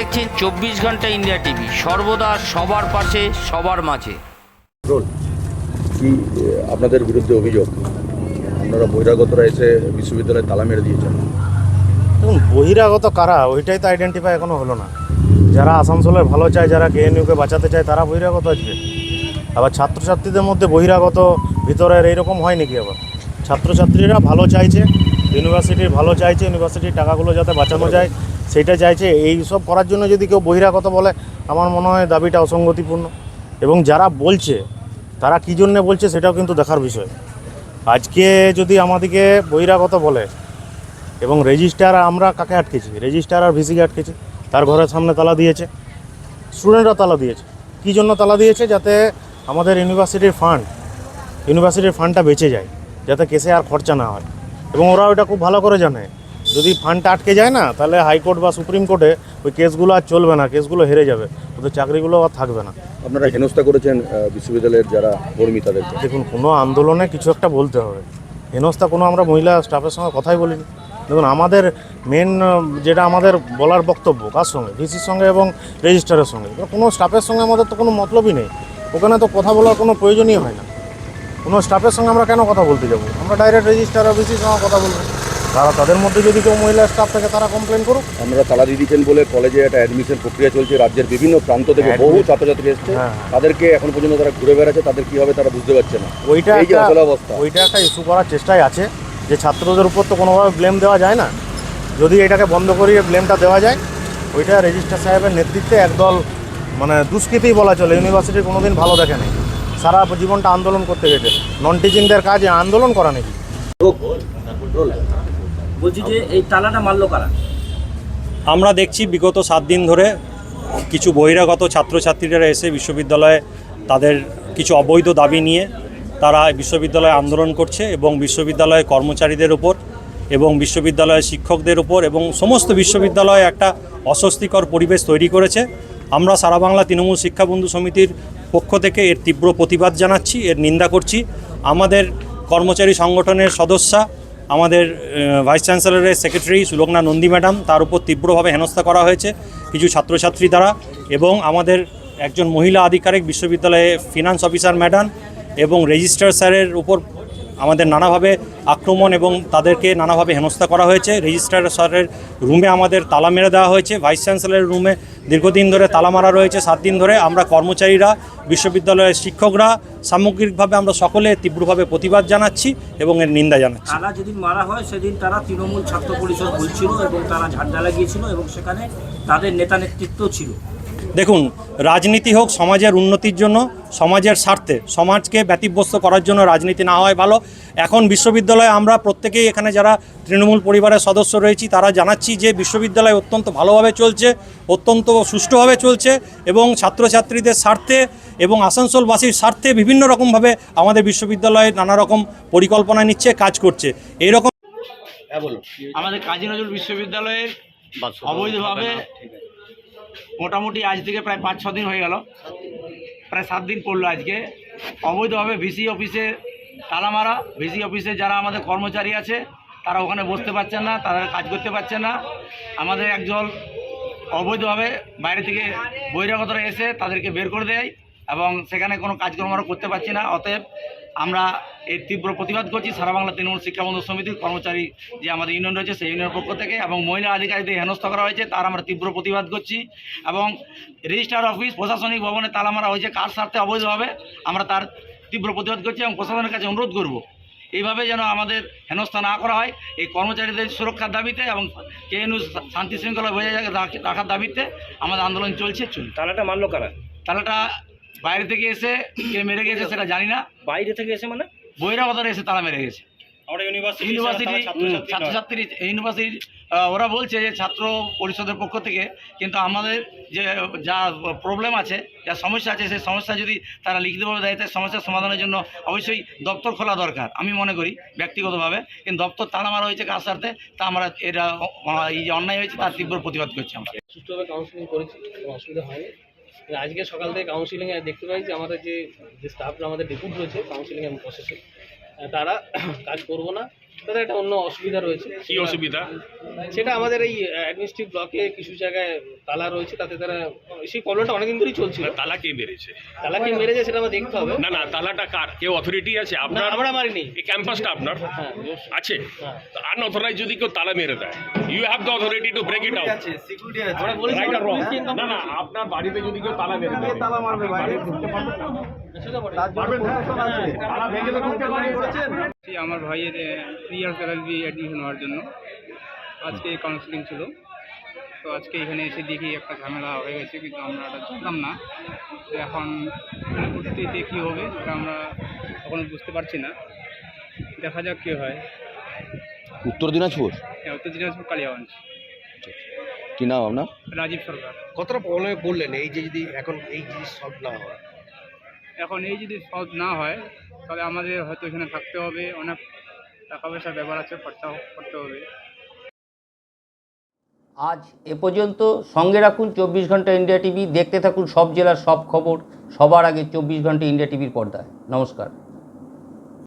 দেখছেন চব্বিশ ঘণ্টা ইন্ডিয়া টিভি। সর্বদা সবার পাশে সবার মাঝে। রোল কি আপনাদের বিরুদ্ধে অভিযোগ? আপনারা বহিরাগতরা এসে বিশ্ববিদ্যালয়ে তালা মেরে দিয়েছেন। দেখুন বহিরাগত কারা? ওইটাই তো আইডেন্টিফাই এখনও হলো না। যারা আসানসোলের ভালো চায় যারা কেএনইউকে বাঁচাতে চায় তারা বহিরাগত আসবে। আবার ছাত্রছাত্রীদের মধ্যে বহিরাগত ভিতরের এইরকম হয় নাকি আবার? ছাত্রছাত্রীরা ভালো চাইছে ইউনিভার্সিটির ভালো চাইছে ইউনিভার্সিটির টাকাগুলো যাতে বাঁচানো যায় সেটা চাইছে, এই সব করার জন্য যদি কেউ বহিরাগত বলে, আমার মনে হয় দাবিটা অসঙ্গতিপূর্ণ। এবং যারা বলছে, তারা কী জন্যে বলছে সেটাও কিন্তু দেখার বিষয়। আজকে যদি আমাদেরকে বহিরাগত বলে, এবং রেজিস্টার আমরা কাকে আটকেছি? রেজিস্টার আর ভিসিকে আটকেছি। তার ঘরের সামনে তালা দিয়েছে। স্টুডেন্টরা তালা দিয়েছে। কী জন্য তালা দিয়েছে? যাতে আমাদের ইউনিভার্সিটির ফান্ড, ইউনিভার্সিটির ফান্ডটা বেঁচে যায়, যাতে কেসে আর খরচা না হয়। এবং ওরা ওটা খুব ভালো করে জানে। যদি ফান্ডটা আটকে যায় না তাহলে হাইকোর্ট বা সুপ্রিম কোর্টে ওই কেসগুলো আর চলবে না কেসগুলো হেরে যাবে। ওদের চাকরিগুলো আর থাকবে না। আপনারা হেনস্থা করেছেন বিশ্ববিদ্যালয়ের যারা কর্মী তাদের দেখুন কোনো আন্দোলনে কিছু একটা বলতে হবে। হেনস্থা কোনো আমরা মহিলা স্টাফের সঙ্গে কথাই বলিনি। দেখুন আমাদের মেন যেটা আমাদের বলার বক্তব্য কার সঙ্গে? ভিসির সঙ্গে এবং রেজিস্টারের সঙ্গে। কোনো স্টাফের সঙ্গে আমাদের তো কোনো মতলবই নেই। ওখানে তো কথা বলার কোনো প্রয়োজনই হয় না। কোনো স্টাফের সঙ্গে আমরা কেন কথা বলতে যাব? আমরা ডাইরেক্ট রেজিস্টার আর ভিসির সঙ্গে কথা বলব। তারা তাদের মধ্যে যদি কেউ মহিলা স্টাফ থাকে তারা কমপ্লেন করুক। আমরা তালা দিয়ে দিচ্ছেন বলে কলেজে একটা অ্যাডমিশন প্রক্রিয়া চলছে রাজ্যের বিভিন্ন প্রান্ত থেকে বহু ছাত্রছাত্রী এসছে। হ্যাঁ। তাদেরকে এখন পর্যন্ত তারা ঘুরে বেড়াচ্ছে তাদের কি হবে তারা বুঝতে পারছে না। ওইটা এই যে অবস্থা। ওইটা একটা ইস্যু করার চেষ্টাই আছে যে ছাত্রদের উপর তো কোনোভাবে ব্লেম দেওয়া যায় না। যদি এটাকে বন্ধ করিয়ে ব্লেমটা দেওয়া যায় ওইটা রেজিস্ট্রার সাহেবের নেতৃত্বে একদল মানে দুষ্কৃতিই বলা চলে ইউনিভার্সিটি কোনোদিন ভালো দেখে নেই। সারা জীবনটা আন্দোলন করতে গেছে। নন টিচিংদের কাজে আন্দোলন করা নাকি? বলছি যে এই তালাটা মারলো কারা? আমরা দেখছি বিগত সাত দিন ধরে কিছু বহিরাগত ছাত্রছাত্রীরা এসে বিশ্ববিদ্যালয়ে তাদের কিছু অবৈধ দাবি নিয়ে তারা বিশ্ববিদ্যালয়ে আন্দোলন করছে এবং বিশ্ববিদ্যালয়ের কর্মচারীদের উপর এবং বিশ্ববিদ্যালয়ের শিক্ষকদের উপর এবং সমস্ত বিশ্ববিদ্যালয়ে একটা অস্বস্তিকর পরিবেশ তৈরি করেছে। আমরা সারা বাংলা তৃণমূল শিক্ষা বন্ধু সমিতির পক্ষ থেকে এর তীব্র প্রতিবাদ জানাচ্ছি, এর নিন্দা করছি। আমাদের কর্মচারী সংগঠনের সদস্যা আমাদের ভাইস চ্যান্সেলরের সেক্রেটারি সুলগ্না নন্দী ম্যাডাম, তার উপর তীব্রভাবে হেনস্থা করা হয়েছে কিছু ছাত্রছাত্রী দ্বারা এবং আমাদের একজন মহিলা আধিকারিক বিশ্ববিদ্যালয়ে ফিনান্স অফিসার ম্যাডাম এবং রেজিস্ট্রার স্যারের উপর আমাদের নানাভাবে আক্রমণ এবং তাদেরকে নানাভাবে হেনস্থা করা হয়েছে। রেজিস্ট্রার স্যারের রুমে আমাদের তালা মেরে দেওয়া হয়েছে। ভাইস চ্যান্সেলরের রুমে দীর্ঘদিন ধরে তালা মারা রয়েছে, সাত দিন ধরে। আমরা কর্মচারীরা, বিশ্ববিদ্যালয়ের শিক্ষকরা, সামগ্রিকভাবে আমরা সকলে তীব্রভাবে প্রতিবাদ জানাচ্ছি এবং এর নিন্দা জানাচ্ছি। তারা যেদিন মারা হয়, সেদিন তারা তৃণমূল ছাত্র পরিষদ বলছিল এবং তারা ঝান্ডা লাগিয়েছিল এবং সেখানে তাদের নেতা নেতৃত্ব ছিল। দেখুন রাজনীতি হোক সমাজের উন্নতির জন্য সমাজের স্বার্থে সমাজকে ব্যতিব্যস্ত করার জন্য রাজনীতি না হয় ভালো। এখন বিশ্ববিদ্যালয়ে আমরা প্রত্যেকেই এখানে যারা তৃণমূল পরিবারের সদস্য রয়েছি তারা জানাচ্ছি যে বিশ্ববিদ্যালয় অত্যন্ত ভালোভাবে চলছে অত্যন্ত সুষ্ঠুভাবে চলছে এবং ছাত্রছাত্রীদের স্বার্থে এবং আসানসোলবাসীর স্বার্থে বিভিন্ন রকমভাবে আমাদের বিশ্ববিদ্যালয়ে নানা রকম পরিকল্পনা নিচ্ছে কাজ করছে। এইরকম আমাদের কাজী নজরুল বিশ্ববিদ্যালয়ের অবৈধভাবে মোটামুটি আজ থেকে প্রায় পাঁচ ছ দিন হয়ে গেল। প্রায় সাত দিন পড়ল আজকে। অবৈধভাবে ভিসি অফিসে তালা মারা। ভিসি অফিসে যারা আমাদের কর্মচারী আছে, তারা ওখানে বসতে পারছেন না, তারা কাজ করতে পারছেন না। আমাদের একজন অবৈধভাবে বাইরে থেকে বহিরাগতরা এসে তাদেরকে বের করে দেয় এবং সেখানে কোনো কাজকর্ম করতে পারছি না। অতএব আমরা এই তীব্র প্রতিবাদ করছি সারা বাংলা তৃণমূল শিক্ষা বন্ধু সমিতির কর্মচারী যে আমাদের ইউনিয়ন রয়েছে সেই ইউনিয়নের পক্ষ থেকে এবং মহিলা আধিকারিকদের হেনস্থা করা হয়েছে তার আমরা তীব্র প্রতিবাদ করছি এবং রেজিস্ট্রার অফিস প্রশাসনিক ভবনে তালা মারা হয়েছে কার স্বার্থে অবৈধভাবে আমরা তার তীব্র প্রতিবাদ করছি এবং প্রশাসনের কাছে অনুরোধ করব এইভাবে যেন আমাদের হেনস্থা না করা হয় এই কর্মচারীদের সুরক্ষার দাবিতে এবং কেএনইউ শান্তি শৃঙ্খলা বজায় রাখ- রাখার দাবিতে আমাদের আন্দোলন চলছে চলছে তালাটা মারলো কারা? তালাটা বাইরে থেকে এসে কে মেরে গেছে সেটা জানি না। বাইরে থেকে এসে মানে? বহিরাগতরা এসে তারা মেরে গেছে। ইউনিভার্সিটি ছাত্রছাত্রী ইউনিভার্সিটি ওরা বলছে যে ছাত্র পরিষদের পক্ষ থেকে কিন্তু আমাদের যে যা প্রবলেম আছে যা সমস্যা আছে সেই সমস্যা যদি তারা লিখিতভাবে দেয় তাই সমস্যার সমাধানের জন্য অবশ্যই দপ্তর খোলা দরকার আমি মনে করি ব্যক্তিগতভাবে। কিন্তু দপ্তর তালা মারা হয়েছে কার স্বার্থে তা আমরা এটা এই যে অন্যায় হয়েছে তার তীব্র প্রতিবাদ করছি আমরা। সুষ্ঠুভাবে কাউন্সিলিং করেছি অসুবিধা হয়নি। আজকে সকাল থেকে কাউন্সিলিংয়ে দেখতে পাই যে আমাদের যে স্টাফরা আমাদের ডেপুট রয়েছে কাউন্সিলিংয়ের প্রসেসে তারা কাজ করব না। তাদের একটা অন্য অসুবিধা রয়েছে। কি অসুবিধা? সেটা আমাদের এই অ্যাডমিনিস্ট্রেটিভ ব্লকে কিছু জায়গায় তালা রয়েছে তাতে তারা সেই প্রবলেমটা অনেকদিন ধরেই চলছিল। তালা কে মেরেছে? তালা কে মেরেছে সেটা আমরা দেখতে হবে। না না তালাটা কার? কেউ অথরিটি আছে? আপনার? আমরা মারিনি। এই ক্যাম্পাসটা আপনার? হ্যাঁ। আছে। আনঅথরাইজ যদি কেউ তালা মেরে দেয় you have the authority to break it out আমরা বলেছি রাইট আর রং আমরা police না না আপনার বাড়িতে যদি কেউ তালা মেরে দেয় তালা মারবে বাইরে। ঢুকতে পারবেন না? তালা ভেঙে তো ঢুকতে পারবেন আমার ভাইয়ের থ্রি ইয়ার্স এলএলবি অ্যাডমিশন হওয়ার জন্য। আজকে কাউন্সিলিং ছিল। তো আজকে এখানে এসে দেখি একটা ঝামেলা হয়ে গেছে কিন্তু আমরা এটা জানতাম না তো এখন পরবর্তীতে কী হবে সেটা আমরা এখনও বুঝতে পারছি না। দেখা যাক কী হয়। উত্তর দিনাজপুর? হ্যাঁ, উত্তর দিনাজপুর কালিয়াগঞ্জ। কি নাম আপনার? রাজীব সরকার। কতটা প্রবলেমে পড়লেন এই যে যদি এখন এই জিনিস সলভ না হয়? এখন এই যদি সলভ না হয় তাহলে আমাদের হয়তো এখানে থাকতে হবে, অনেক টাকা পয়সার ব্যাপার আছে খরচা করতে হবে। আজ এ পর্যন্ত সঙ্গে রাখুন চব্বিশ ঘণ্টা ইন্ডিয়া টিভি, দেখতে থাকুন সব জেলার সব খবর, সবার আগে চব্বিশ ঘণ্টা ইন্ডিয়া টিভির পর্দায়। নমস্কার।